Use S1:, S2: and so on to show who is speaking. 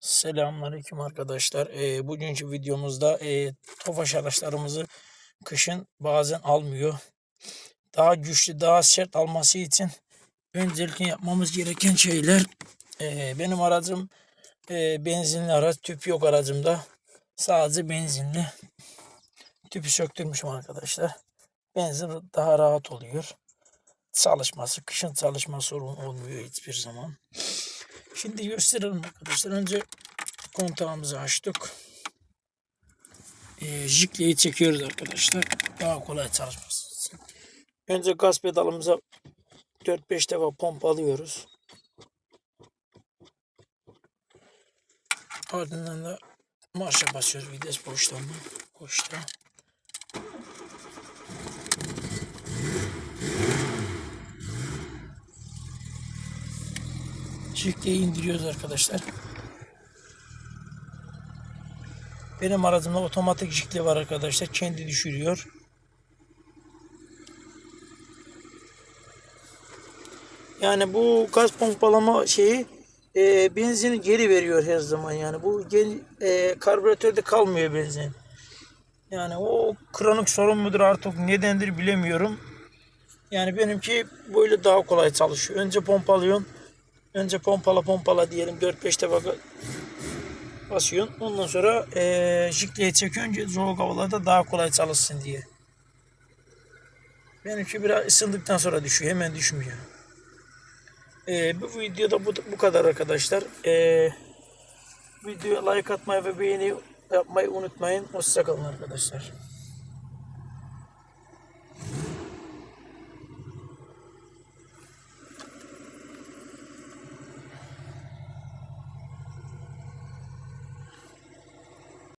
S1: Selamünaleyküm arkadaşlar. Ee, bugünkü videomuzda e, Tofaş araçlarımızı kışın bazen almıyor. Daha güçlü, daha sert alması için öncelikle yapmamız gereken şeyler e, benim aracım e, benzinli araç, tüp yok aracımda. Sadece benzinli. Tüpü söktürmüşüm arkadaşlar. Benzin daha rahat oluyor. Çalışması, kışın çalışma sorun olmuyor hiçbir zaman. Şimdi gösterelim arkadaşlar. Önce kontağımızı açtık. Ee, jikleyi çekiyoruz arkadaşlar. Daha kolay çalışması için. Önce gaz pedalımıza 4-5 defa pompalıyoruz. Ardından da marşa basıyoruz. Vites mı? Boşta. Jikleyi indiriyoruz arkadaşlar. Benim aracımda otomatik jikli var arkadaşlar. Kendi düşürüyor. Yani bu gaz pompalama şeyi e, benzini geri veriyor her zaman yani. Bu e, karbüratörde kalmıyor benzin. Yani o kronik sorun mudur artık nedendir bilemiyorum. Yani benimki böyle daha kolay çalışıyor. Önce pompalıyorsun. Önce pompala pompala diyelim 4-5 defa basıyorsun. Ondan sonra eee jikliye çekiyorsun ki soğuk havalarda daha kolay çalışsın diye. Benimki biraz ısındıktan sonra düşüyor. Hemen düşmüyor. Eee, bu videoda bu, bu kadar arkadaşlar. Eee videoya like atmayı ve beğeni yapmayı unutmayın. Hoşçakalın arkadaşlar.